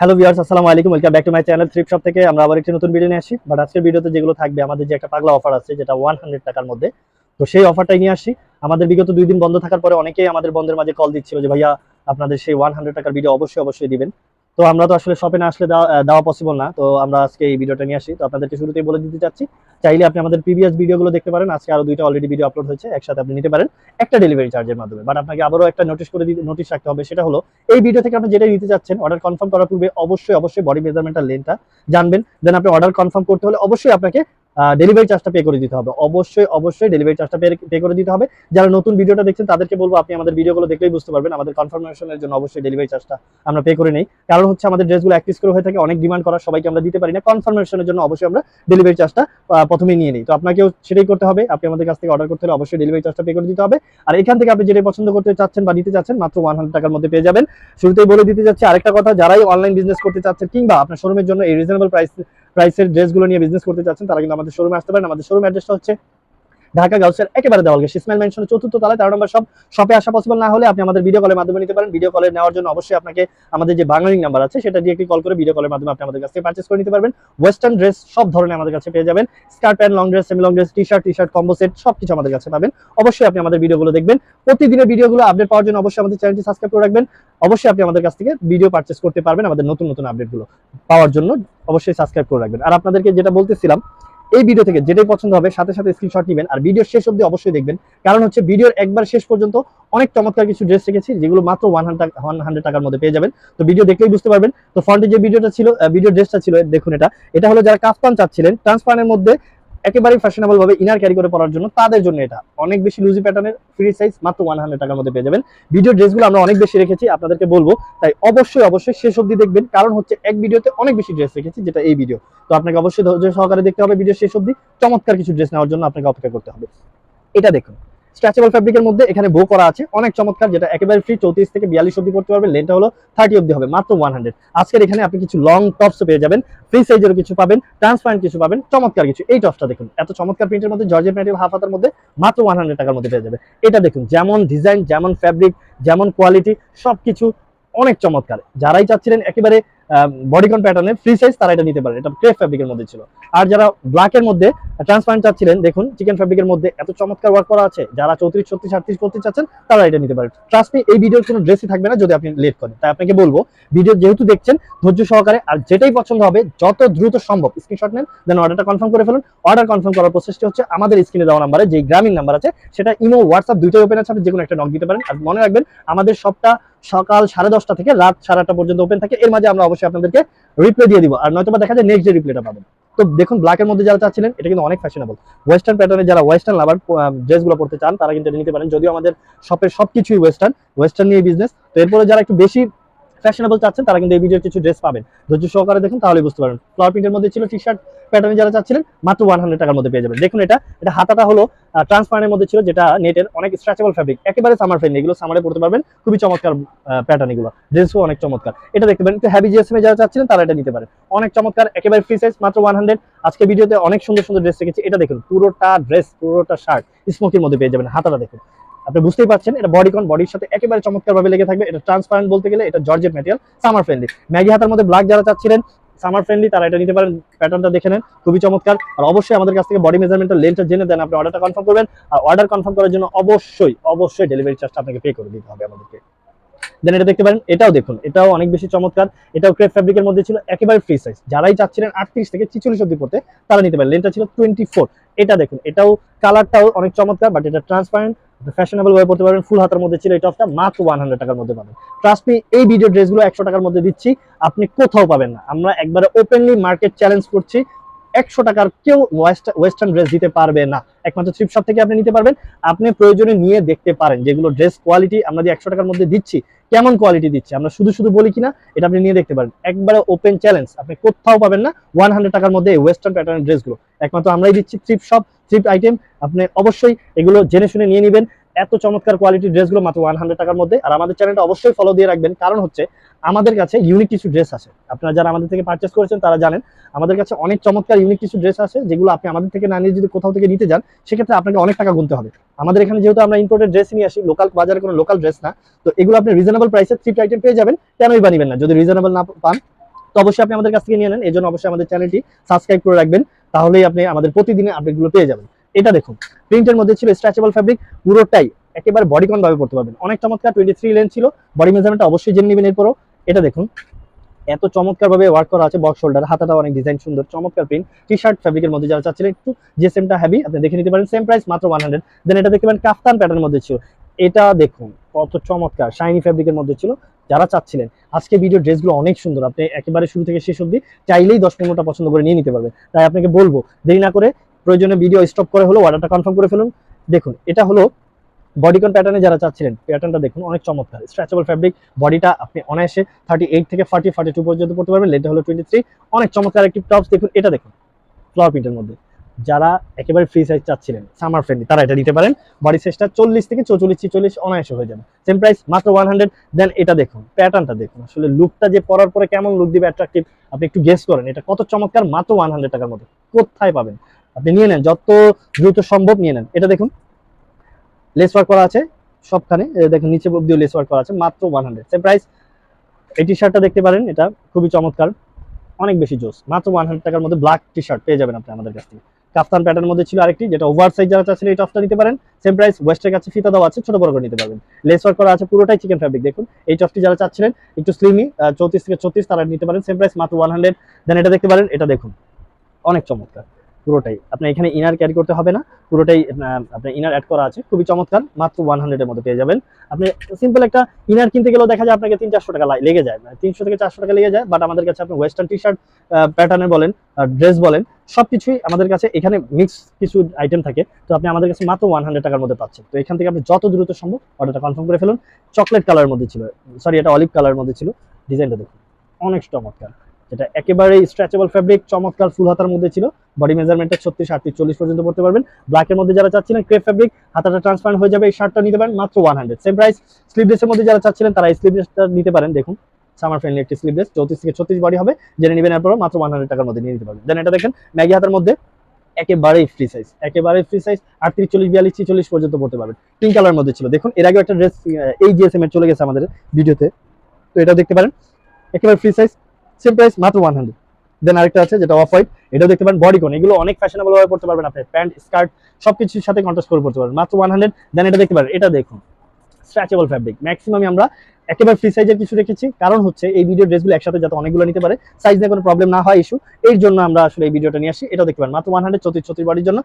Hello viewers আসসালামু আলাইকুম। Welcome back to my channel thrift shop থেকে। আমরা আবার একটি নতুন ভিডিও নিয়ে আসি। বাট আজকের ভিডিওতে যেগুলো থাকবে, আমাদের যে একটা পাগলা অফার আছে, যেটা ওয়ান হান্ড্রেড টাকার মধ্যে, তো সেই অফারটাই নিয়ে আসি। আমাদের বিগত দুই দিন বন্ধ থাকার পরে অনেকেই আমাদের বন্ধের মাঝে কল দিচ্ছিল যে, ভাইয়া, আপনাদের সেই ওয়ান হান্ড্রেড টাকার ভিডিও অবশ্যই অবশ্যই দিবেন। তো আমরা তো আসলে শপে না আসলে দেওয়া পসিবল না। তো আমরা আজকে এই ভিডিওটা নিয়ে আসি। তো আপনাদেরকে শুরুতেই বলে দিতে চাচ্ছি, চাইলে আপনি আমাদের প্রিভিয়াস ভিডিওগুলো দেখতে পারেন। আজকে আরও দুইটা অলরেডি ভিডিও আপলোড হয়েছে, একসাথে আপনি নিতে পারেন একটা ডেলিভারি চার্জের মাধ্যমে। বাট আপনাকে আবারও একটা নোটিশ করে দিতে নোটিশ রাখতে হবে, সেটা হলো এই ভিডিও থেকে আপনি যেটা নিতে চাচ্ছেন অর্ডার কনফার্ম করার পূর্বে অবশ্যই অবশ্যই বডি মেজারমেন্টাল লেনটা জানবেন। দেন আপনি অর্ডার কনফার্ম করতে হলে অবশ্যই আপনাকে ডেলিভারি চার্জটা পে করে দিতে হবে। অবশ্যই অবশ্যই ডেলিভারি চার্জটা পে করে দিতে হবে। যারা নতুন ভিডিওটা দেখছেন, তাদেরকে বলব আপনি আমাদের ভিডিওগুলো দেখলেই বুঝতে পারবেন। আমাদের কনফার্মেশনের জন্য অবশ্যই ডেলিভারি চার্জটা আমরা পে করে নেই। কারণ হচ্ছে আমাদের ড্রেসগুলো এক পিস করে হয়ে থাকে, অনেক ডিমান্ড করা সবাইকে আমরা দিতে পারি না। কনফার্মেশনের জন্য অবশ্যই আমরা ডেলিভারি চার্জটা প্রথমেই নিয়ে নিই। তো আপনাকেও সেটাই করতে হবে। আপনি আমাদের কাছ থেকে অর্ডার করতে হলে অবশ্যই ডেলিভারি চার্জটা পে করে দিতে হবে। আর এখান থেকে আপনি যেটাই পছন্দ করতে চাচ্ছেন বা নিতে চাচ্ছেন, মাত্র ওয়ান হান্ড্রেড টাকার মধ্যে পেয়ে যাবেন। শুরুতেই বলে দিতে যাচ্ছি আরেকটা কথা, যারাই অনলাইন বিজনেস করতে চাচ্ছেন কিংবা আপনার শোরুমের জন্য এই রিজনেবল প্রাইস প্রাইসের ড্রেসগুলো নিয়ে বিজনেস করতে চাচ্ছেন, তারা কিন্তু আমাদের শোরুমে আসতে পারেন। আমাদের শোরুম অ্যাড্রেসটা হচ্ছে ঢাকা গাউসের একেবারে দেওয়ালকে ইসমাইল মেনশনের চতুর্থ তলায় তেরো নম্বর সব শপে আসা পসিবল না হলে আপনি আমাদের ভিডিও কলের মাধ্যমে নিতে পারেন। ভিডিও কলে নেওয়ার জন্য অবশ্যই আপনাকে আমাদের যে বাংলালিং নাম্বার আছে, সেটা দিয়ে একটি কল করে ভিডিও কলের মাধ্যমে আপনি আমাদের কাছ পারচেস করে নিতে পারবেন। ওয়েস্টার্ন ড্রেস সব ধরনের আমাদের কাছে পেয়ে যাবেন। Skirt pant long dress semi long dress T shirt T shirt combo set সব কিছু আমাদের কাছে পাবেন। অবশ্যই আপনি আমাদের ভিডিওগুলো দেখবেন। প্রতিদিনের ভিডিওগুলো আপডেট পাওয়ার জন্য অবশ্যই আমাদের চ্যানেলটি সাবস্ক্রাইব করে রাখবেন। অবশ্যই আপনি আমাদের কাছ থেকে ভিডিও পারচেস করতে পারবেন আমাদের নতুন নতুন আপডেটগুলো পাওয়ার জন্য। অবশ্যই সাবস্ক্রাইব করে রাখবেন। আর আপনাদেরকে যেটা বলতেছিলাম এই ভিডিও থেকে যেটাই পছন্দ হবে, সাথে সাথে স্ক্রিনশট নেবেন। আর ভিডিও শেষ অবধি অবশ্যই দেখবেন। কারণ হচ্ছে ভিডিওর একবার শেষ পর্যন্ত অনেক চমৎকার কিছু ড্রেস রেখেছি, যেগুলো মাত্র ওয়ান হান্ড্রেড টাকার মধ্যে পেয়ে যাবেন। তো ভিডিও দেখলেই বুঝতে পারবেন। তো ফ্রন্টে যে ভিডিওটা ছিল ভিডিও ড্রেসটা ছিল, দেখুন এটা। এটা হলো যারা কাফতান চাচ্ছিলেন ট্রান্সপারের মধ্যে একেবারেই ফ্যাশনেবল ভাবে ইনার ক্যারি করে পরার জন্য তাদের জন্য এটা। অনেক বেশি লুজি প্যাটার্নের ফ্রি সাইজ মাত্র ওয়ান হান্ড্রেড টাকার মধ্যে পেয়ে যাবেন। ভিডিও ড্রেসগুলো আমরা অনেক বেশি রেখেছি, আপনাদেরকে বলব। তাই অবশ্যই অবশ্যই শেষ অব্দি দেখবেন। কারণ হচ্ছে এক ভিডিওতে অনেক বেশি ড্রেস রেখেছি, যেটা এই ভিডিও তো আপনাকে অবশ্যই ধৈর্য সহকারে দেখতে হবে ভিডিও শেষ অব্দি চমৎকার কিছু ড্রেস নেওয়ার জন্য আপনাকে অপেক্ষা করতে হবে। এটা দেখুন। স্ট্রেচেবল ফ্যাব্রিকের মধ্যে এখানে বো করা আছে। অনেক চমৎকার, যেটা একেবারে ফ্রি চৌত্রিশ থেকে বিয়াল্লিশ অব্দি করতে পারবেন। লেনটা হলো থার্টি অব্দি হবে, মাত্র ওয়ান হান্ড্রেড আজকের এখানে আপনি কিছু লং টপস পেয়ে যাবেন ফ্রি সাইজেরও কিছু পাবেন ট্রান্সপারেন্ট কিছু পাবেন, চমৎকার কিছু। এই টপসটা দেখুন, এত চমৎকার প্রিন্টের মধ্যে জর্জেট ম্যাটেরিয়াল হাফ হাতার মধ্যে মাত্র ওয়ান হান্ড্রেড টাকার মধ্যে পেয়ে যাবে। এটা দেখুন, যেমন ডিজাইন যেমন ফ্যাব্রিক যেমন কোয়ালিটি সবকিছু অনেক চমৎকার। যারাই চাচ্ছিলেন একেবারে বডিকন প্যাটার্নের ফ্রি সাইজ তারা এটা নিতে পারেন এটা ক্রেপ ফ্যাব্রিকের মধ্যে ছিল। আর যারা ব্ল্যাকের মধ্যে ট্রান্সপারেন্ট চাচ্ছিলেন, দেখুন চিকেন ফ্যাব্রিকের মধ্যে এত চমৎকার ওয়ার্ক করা আছে। যারা চৌত্রিশ, ছত্রিশ, আটত্রিশ করতে চাচ্ছেন, তারা এটা নিতে পারেন ট্রাস্ট এই ভিডিওর কোনো ড্রেসই থাকবে না যদি আপনি লেট করেন। তাই আপনাকে বলব ভিডিও যেহেতু দেখছেন, ধৈর্য সহকারে আর যেটাই পছন্দ হবে, যত দ্রুত সম্ভব স্ক্রিনশট নেন দেন অর্ডারটা কনফার্ম করে ফেলুন। অর্ডার কনফার্ম করার প্রসেসটি হচ্ছে, আমাদের স্ক্রিনে দেওয়া নাম্বারে যে গ্রামীণ নাম্বার আছে, সেটা ইমো হোয়াটসঅ্যাপ দুইটাই ওপেন আছে, আপনি যে কোনো একটা নক দিতে পারেন। আর মনে রাখবেন, আমাদের সবটা সকাল সাড়ে দশটা থেকে রাত সাড়ে আটটা পর্যন্ত ওপেন থাকে। এর মাঝে আমরা অবশ্যই আপনাদেরকে রিপ্লে দিয়ে দিব। আর নয়তো বা দেখা যায় নেক্সট ডে রিপ্লাইটা পাবেন। তো দেখুন ব্ল্যাকের মধ্যে যারা চাচ্ছিলেন, এটা কিন্তু অনেক ফ্যাশনেবল ওয়েস্টার্ন প্যাটার্নে যারা ওয়েস্টার্ন লাভার ড্রেসগুলো পড়তে চান, তারা কিন্তু নিতে পারেন। যদিও আমাদের শপের সবকিছুই ওয়েস্টার্ন ওয়েস্টার্ন নিয়ে বিজনেস তো এরপরে যারা একটু বেশি ফ্যাশনেবল চাচ্ছেন, তারা কিন্তু এই ভিডিওর কিছু ড্রেস পাবেন। ধৈর্য সহকারে দেখুন তাহলে বুঝতে পারবেন। ফ্লাওয়ার প্রিন্টের মধ্যে ছিল টি শার্ট প্যাটার্নে যারা চাচ্ছিলেন, মাত্র ওয়ান হান্ড্রেড টাকার মধ্যে পেয়ে যাবেন। দেখুন এটা এটা হাতাটা হলো ট্রান্সপারেন্টের মধ্যে ছিল, যেটা নেটের অনেক স্ট্রেচেবল ফ্যাব্রিক একেবারে সামার ফ্রেন্ড এগুলো সামারে পড়তে পারবেন। খুবই চমৎকার প্যাটার্ন এগুলো। ড্রেসও অনেক চমৎকার। এটা দেখতে পারেন, একটু হ্যাভি জিএসএম যারা চাচ্ছিলেন, তারা এটা নিতে পারেন। অনেক চমৎকার, একেবারে ফ্রি সাইজ মাত্র ওয়ান হান্ড্রেড আজকে ভিডিওতে অনেক সুন্দর সুন্দর ড্রেস রেখেছি। এটা দেখুন, পুরোটা ড্রেস পুরোটা শার্ট স্মোকির মধ্যে পেয়ে যাবেন। হাতাটা দেখুন। আপনি বুঝতেই পারছেন, এটা বডিকন বডির সাথে একেবারে চমৎকার ভাবে লেগে থাকবে। এটা ট্রান্সপারেন্ট বলতে গেলে এটা জর্জেট ম্যাটেরিয়াল সামার ফ্রেন্ডলি ম্যাগি হাতার মধ্যে ব্ল্যাক যারা চাচ্ছিলেন সামার ফ্রেন্ডলি তারা এটা নিতে পারেন। প্যাটার্নটা দেখে নেন, খুবই চমৎকার। আর অবশ্যই আমাদের কাছ থেকে বডি মেজারমেন্টের লেন্থটা জেনে দেন, আপনি অর্ডারটা কনফার্ম করবেন। আর অর্ডার কনফার্ম করার জন্য অবশ্যই অবশ্যই ডেলিভারি চার্জটা আপনাকে পে করে দিতে হবে আমাদেরকে। দেন এটা দেখতে পারেন, এটাও দেখুন, এটাও অনেক বেশি চমৎকার। এটাও ক্রেপ ফ্যাব্রিকের মধ্যে ছিল একেবারে ফ্রি সাইজ যারাই চাচ্ছিলেন আটত্রিশ থেকে ছিচল্লিশ অব্দি পড়তে, তারা নিতে পারেন। লেনটা ছিল টোয়েন্টি ফোর এটা দেখুন, এটাও কালারটাও অনেক চমৎকার বাট এটা ট্রান্সপারেন্ট ফ্যাশনেবল ভাবে পড়তে পারবেন ফুল হাতের মধ্যে ছিল এই টপটা মাত্র ওয়ান হান্ড্রেড টাকার মধ্যে পাবেন। ট্রাস্ট মি এই ভিডিও ড্রেসগুলো একশো টাকার মধ্যে দিচ্ছি, আপনি কোথাও পাবেন না। আমরা একবারে ওপেনলি মার্কেট চ্যালেঞ্জ করছি একশো টাকার কেউ ওয়েস্টার্ন ড্রেস দিতে পারবে না। একমাত্র থ্রিপ শপ থেকে আপনি নিতে পারবেন। আপনি প্রয়োজনে নিয়ে দেখতে পারেন যেগুলো ড্রেস কোয়ালিটি আমরা যে একশো টাকার মধ্যে দিচ্ছি, কেমন কোয়ালিটি দিচ্ছি, আমরা শুধু শুধু বলি কিনা, এটা আপনি নিয়ে দেখতে পারেন। একবারে ওপেন চ্যালেঞ্জ আপনি কোথাও পাবেন না ওয়ান হান্ড্রেড টাকার মধ্যে ওয়েস্টার্ন প্যাটার্ন ড্রেসগুলো একমাত্র আমরাই দিচ্ছি থ্রিপ শপ থ্রিপ আইটেম আপনি অবশ্যই এগুলো জেনে শুনে নিয়ে নেবেন। এত চমৎকার কোয়ালিটির ড্রেসগুলো মাত্র ওয়ান হান্ড্রেড টাকার মধ্যে। আর আমাদের চ্যানেলটা অবশ্যই ফলো দিয়ে রাখবেন। কারণ হচ্ছে, আমাদের কাছে ইউনিক কিছু ড্রেস আছে। আপনারা যারা আমাদের থেকে পারচেস করেছেন, তারা জানেন, আমাদের কাছে অনেক চমৎকার ইউনিক কিছু ড্রেস আছে, যেগুলো আপনি আমাদের থেকে না নিয়ে যদি কোথাও থেকে নিতে যান, সেক্ষেত্রে আপনাকে অনেক টাকা গুনতে হবে। আমাদের এখানে যেহেতু আমরা ইম্পোর্টেড ড্রেস নিয়ে আসি লোকাল বাজারে কোনো লোকাল ড্রেস না, তো এগুলো আপনি রিজনেবল প্রাইসে থ্রি আইটেম পেয়ে যাবেন, কেনই বানিবেন না। যদি রিজনেবল না পান, তো অবশ্যই আপনি আমাদের কাছ থেকে নিয়ে নেন। এই জন্য অবশ্যই আমাদের চ্যানেলটি সাবস্ক্রাইব করে রাখবেন। তাহলেই আপনি আমাদের প্রতিদিনের আপডেটগুলো পেয়ে যাবেন। এটা দেখুন প্রিন্টের মধ্যে ছিল স্ট্রেচেবল ফ্যাব্রিক পুরোটাই একেবারে বডিকন ভাবে পড়তে পারবেন। অনেক চমৎকার টোয়েন্টি থ্রি লেন ছিল বডি মেজারমেন্টটা অবশ্যই জেনে নেবেন এরপরও। এটা দেখুন, এত চমৎকার ভাবে ওয়ার্ক করা আছে বক্স শোল্ডার হাতাটা অনেক ডিজাইন সুন্দর, চমৎকার প্রিন্ট টি শার্ট ফ্যাব্রিকের মধ্যে যারা চাচ্ছিলেন, একটু জিএসএমটা হেভি আপনি দেখে নিতে পারেন সেম প্রাইস মাত্র ওয়ান হান্ড্রেড দেন এটা দেখতে পারেন কাফতান প্যাটার্নের মধ্যে ছিল। এটা দেখুন, কত চমৎকার শাইনি ফ্যাব্রিকের মধ্যে ছিল, যারা চাচ্ছিলেন। আজকে ভিডিও ড্রেসগুলো অনেক সুন্দর, আপনি একেবারে শুরু থেকে শেষ অবধি চাইলেই দশ পনেরোটা পছন্দ করে নিয়ে নিতে পারবেন। তাই আপনাকে বলব, দেরি না করে প্রয়োজনে ভিডিও স্টপ করে হলো অর্ডারটা কনফার্ম করে ফেলুন। দেখুন, এটা হলো বডিকন প্যাটার্নে যারা চাচ্ছিলেন প্যাটার্নটা দেখুন, অনেক চমৎকার। স্ট্রেচেবল ফ্যাব্রিক বডিটা আপনি অনায়াসে থার্টি এইট থেকে ফার্টি ফার্টি টু পর্যন্ত পড়তে পারবেন লেটটা হলো টোয়েন্টি থ্রি অনেক চমৎকার একটি টপস দেখুন, এটা দেখুন ফ্লাওয়ার প্রিন্টের মধ্যে। যারা একেবারে ফ্রি সাইজ চাচ্ছিলেন সামার ফ্রেন্ডলি তারা এটা নিতে পারেন। বডি সাইজটা চল্লিশ থেকে চৌচল্লিশ, ছিচল্লিশ অনায়াসে হয়ে যাবে। সেম প্রাইস মাত্র ওয়ান হান্ড্রেড দেন এটা দেখুন প্যাটার্নটা দেখুন। আসলে লুকটা যে পরার পরে কেমন লুক দিবে অ্যাট্রাকটিভ আপনি একটু গেস করেন, এটা কত চমৎকার, মাত্র ওয়ান হান্ড্রেড টাকার মধ্যে। কোথায় পাবেন? আপনি নিয়ে নেন, যত দ্রুত সম্ভব নিয়ে নেন। এটা দেখুন। লেস ওয়ার্ক করা আছে সবখানে। দেখুন, নিচে অব্দিও লেস ওয়ার্ক করা আছে, মাত্র ওয়ান হান্ড্রেড সেম প্রাইস এই টি শার্টটা দেখতে পারেন, এটা খুবই চমৎকার। অনেক বেশি জোস, মাত্র ওয়ান হান্ড্রেড টাকার মধ্যে ব্ল্যাক টি শার্ট পেয়ে যাবেন আপনি আমাদের কাছ থেকে। কাফতান প্যাটার্নের মধ্যে ছিল আরেকটি, যেটা ওভার সাইজ যারা চাচ্ছেন এই টপটা নিতে পারেন। সেম প্রাইস ওয়েস্টের কাছে ফিতা দেওয়া আছে, ছোট বড় করে নিতে পারবেন। লেস ওয়ার্ক করা আছে পুরোটাই চিকেন ফ্যাব্রিক দেখুন। এই টপটি যারা চাচ্ছিলেন, একটু স্লিমি চৌত্রিশ থেকে ছত্রিশ, তারা নিতে পারেন। সেম প্রাইস মাত্র ওয়ান হান্ড্রেড দেন এটা দেখতে পারেন, এটা দেখুন। অনেক চমৎকার। পুরোটাই। আপনি এখানে ইনার ক্যারি করতে হবে না, পুরোটাই আপনার ইনার অ্যাড করা আছে। খুবই চমৎকার, মাত্র ওয়ান হান্ড্রেডের মধ্যে পেয়ে যাবেন। আপনি সিম্পল একটা ইনার কিনতে গেলেও দেখা যায় আপনাকে তিন চারশো টাকা লেগে যায়। মানে তিনশো থেকে চারশো টাকা লেগে যায় বাট আমাদের কাছে আপনি ওয়েস্টার্ন টি শার্ট প্যাটার্নের বলেন ড্রেস বলেন, সবকিছুই আমাদের কাছে এখানে মিক্স কিছু আইটেম থাকে। তো আপনি আমাদের কাছে মাত্র ওয়ান হান্ড্রেড টাকার মধ্যে পাচ্ছেন। তো এখান থেকে আপনি যত দ্রুত সম্ভব অর্ডারটা কনফার্ম করে ফেলুন। চকলেট কালারের মধ্যে ছিল সরি এটা অলিভ কালারের মধ্যে ছিল। ডিজাইনটা দেখুন, অনেক চমৎকার। যেটা একেবারে স্ট্রেচেবল ফ্যাব্রিক চমৎকার ফুল হাতার মধ্যে ছিল। বডি মেজারমেন্টটা ছত্রিশ আটত্রিশ চল্লিশ পর্যন্ত পড়তে পারবেন। ব্ল্যাকের মধ্যে যারা চাচ্ছিলেন ক্রেপ ফ্যাব্রিক হাতাটা ট্রান্সপারেন্ট হয়ে যাবে, এই শার্টটা নিতে পারেন মাত্র ওয়ান হান্ড্রেড সেম প্রাইস স্লিভলেসের মধ্যে যারা চাচ্ছিলেন, তারা এই স্লিভলেসটা নিতে পারেন। দেখুন সামার ফ্রেন্ডলি একটি স্লিভলেস চৌত্রিশ থেকে ছত্রিশ বডি হবে। জেনে নেবেন এরপর মাত্র ওয়ান হান্ড্রেড টাকার মধ্যে নিয়ে নিতে পারবেন। দেন এটা দেখেন ম্যাগি হাতার মধ্যে একেবারেই ফ্রি সাইজ একেবারেই ফ্রি সাইজ আটত্রিশ, চল্লিশ, বিয়াল্লিশ চল্লিশ পর্যন্ত পড়তে পারবেন। পিঙ্ক কালার মধ্যে ছিল। দেখুন, এর আগে একটা ড্রেস এই জিএসএম এর চলে গেছে আমাদের ভিডিওতে তো। এটা দেখতে পারেন, একেবারে ফ্রি সাইজ সেম প্রাইস মাত্র ওয়ান হান্ড্রেড দেন আরেকটা আছে, যেটা অফ হোয়াইট এটাও দেখতে পারেন বডি কোন এগুলো অনেক ফ্যাশনেবল ভাবে পড়তে পারবেন আপনি। প্যান্ট স্কার্ট সবকিছুর সাথে কন্ট্রাস্ট করে পড়তে পারবেন। মাত্র ওয়ান হান্ড্রেড দেন এটা দেখতে পারেন, এটা দেখুন। স্ট্রেচেবল ফ্যাব্রিক ম্যাক্সিমামই আমরা একেবারে ফ্রি সাইজের কিছু রেখেছি কারণ হচ্ছে, এই ভিডিও ড্রেসগুলো একসাথে যাতে অনেকগুলো নিতে পারে সাইজ নিয়ে কোনো প্রবলেম না হয় ইস্যু এর জন্য আমরা আসলে এই ভিডিওটা নিয়ে আসি। এটা দেখতে পারেন, মাত্র ওয়ান হান্ড্রেড চৌত্রিশ চৌত্রিশ বডির জন্য।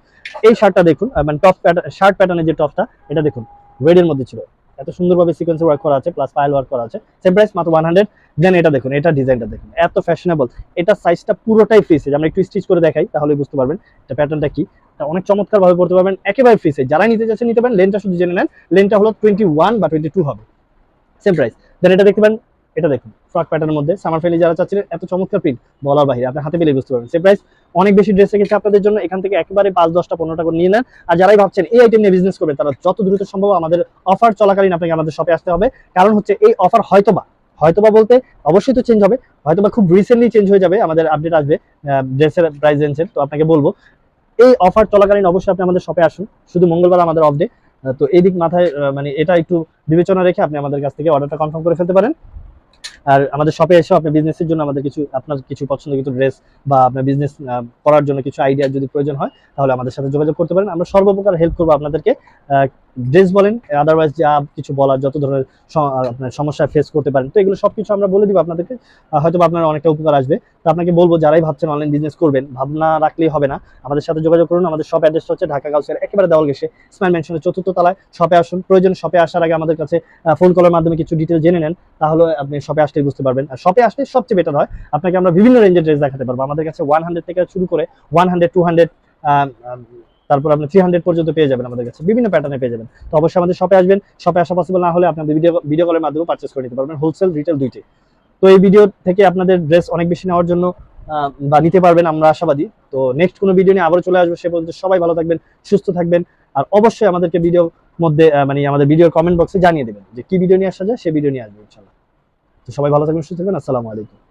এই শার্টটা দেখুন মানে টপ শার্ট প্যাটার্নের যে টপটা এটা দেখুন রেডের মধ্যে ছিল। এত সুন্দরভাবে সিকোয়েন্সে ওয়ার্ক করা আছে প্লাস ফাইল ওয়ার্ক করা আছে। সেম প্রাইস মাত্র ওয়ান হান্ড্রেড দেন এটা দেখুন, এটা ডিজাইনটা দেখুন। এত ফ্যাশনেবল এটা সাইজটা পুরোটাই ফ্রি সাইজ আমরা একটু স্টিচ করে দেখাই তাহলে বুঝতে পারবেন এটা প্যাটার্নটা কি। অনেক চমৎকার ভাবে পড়তে পারবেন, একেবারে ফ্রি সাইজ যারা নিতে চাচ্ছেন, নিতে পারেন। লেনটা শুধু জেনে নেন। লেনটা হলো টোয়েন্টি ওয়ান বা টোয়েন্টি টু হবে। সেম প্রাইস দেন এটা দেখতে পারেন এটা দেখুন ফ্রক প্যাটার্নের মধ্যে সামার ফ্রেন্ডলি যারা চাচ্ছিলেন, এত চমৎকার প্রিন্ট বলার বাইরে আপনি হাতে পেলে বুঝতে পারবেন। সেম প্রাইস অনেক বেশি ড্রেস রেখেছে আপনাদের জন্য, এখান থেকে একেবারে পাঁচ, দশটা, পনেরোটা করে নিয়ে নেন। আর যারাই ভাবছেন এই আইটেম নিয়ে বিজনেস করবেন তারা যত দ্রুত সম্ভব আমাদের অফার চলাকালীন আপনাকে আমাদের শপে আসতে হবে। কারণ হচ্ছে এই অফার হয়তোবা হয়তোবা বলতে অবশ্যই তো চেঞ্জ হবে, হয়তোবা খুব রিসেন্টলি চেঞ্জ হয়ে যাবে, আমাদের আপডেট আসবে ড্রেসের প্রাইস রেঞ্জের তো আপনাকে বলব। এই অফার চলাকালীন অবশ্যই আপনি আমাদের শপে আসুন, শুধু মঙ্গলবার আমাদের অফ ডে তো এই দিক মাথায় মানে এটা একটু বিবেচনা রেখে আপনি আমাদের কাছ থেকে অর্ডারটা কনফার্ম করে ফেলতে পারেন। আর আমাদের শপে এসেও আপনি বিজনেসের জন্য আমাদের কিছু, আপনার কিছু পছন্দ কিছু ড্রেস বা আপনার বিজনেস করার জন্য কিছু আইডিয়া যদি প্রয়োজন হয়, তাহলে আমাদের সাথে যোগাযোগ করতে পারেন। আমরা সর্বপ্রকার হেল্প করব আপনাদেরকে। ড্রেস বলেন আদারওয়াইজ যা কিছু বলার, যত ধরনের আপনার সমস্যা ফেস করতে পারেন, তো এগুলো সবকিছু আমরা বলে দিব আপনাদেরকে। হয়তো আপনার অনেকটা উপকার আসবে। তো আপনাকে বলব, যারাই ভাবছেন অনলাইন বিজনেস করবেন, ভাবনা রাখলেই হবে না। আমাদের সাথে যোগাযোগ করুন, আমাদের শপ অ্যাড্রেস হচ্ছে ঢাকা গাউসের একেবারে দেওয়াল গেছে স্মাইল মেনশনের চতুর্থ তলায়। শপে আসুন, প্রয়োজন শপে আসার আগে আমাদের কাছে ফোন কলের মাধ্যমে কিছু ডিটেল জেনে নেন, তাহলে আপনি শপে আসলেই বুঝতে পারবেন। আর শপে আসলে সবচেয়ে বেটার হয়, আপনাকে আমরা বিভিন্ন রেঞ্জের ড্রেস দেখাতে পারব। আমাদের কাছে ওয়ান হান্ড্রেড থেকে শুরু করে ওয়ান হান্ড্রেড টু হান্ড্রেড তারপর আপনি থ্রি হান্ড্রেড পর্যন্ত পেয়ে যাবেন আমাদের কাছে, বিভিন্ন প্যাটার্নে পেয়ে যাবেন। তো অবশ্যই আমাদের শপে আসবেন শপে আসা পসিবল না হলে আপনাদের ভিডিও ভিডিও কলের মাধ্যমে পারচেস করে নিতে পারবেন হোলসেল রিটেল দুইটি তো এই ভিডিও থেকে আপনাদের ড্রেস অনেক বেশি নেওয়ার জন্য বা নিতে পারবেন, আমরা আশাবাদী। তো নেক্সট কোনো ভিডিও নিয়ে আবারও চলে আসব, সে পর্যন্ত সবাই ভালো থাকবেন, সুস্থ থাকবেন, আর অবশ্যই আমাদেরকে ভিডিও মধ্যে মানে আমাদের ভিডিওর কমেন্ট বক্সে জানিয়ে দেবেন যে কি ভিডিও নিয়ে আসা যায় সেই ভিডিও নিয়ে আসবে, ইনশাল্লাহ। তো সবাই ভালো থাকবেন, সুস্থ থাকবেন, আসসালামু আলাইকুম।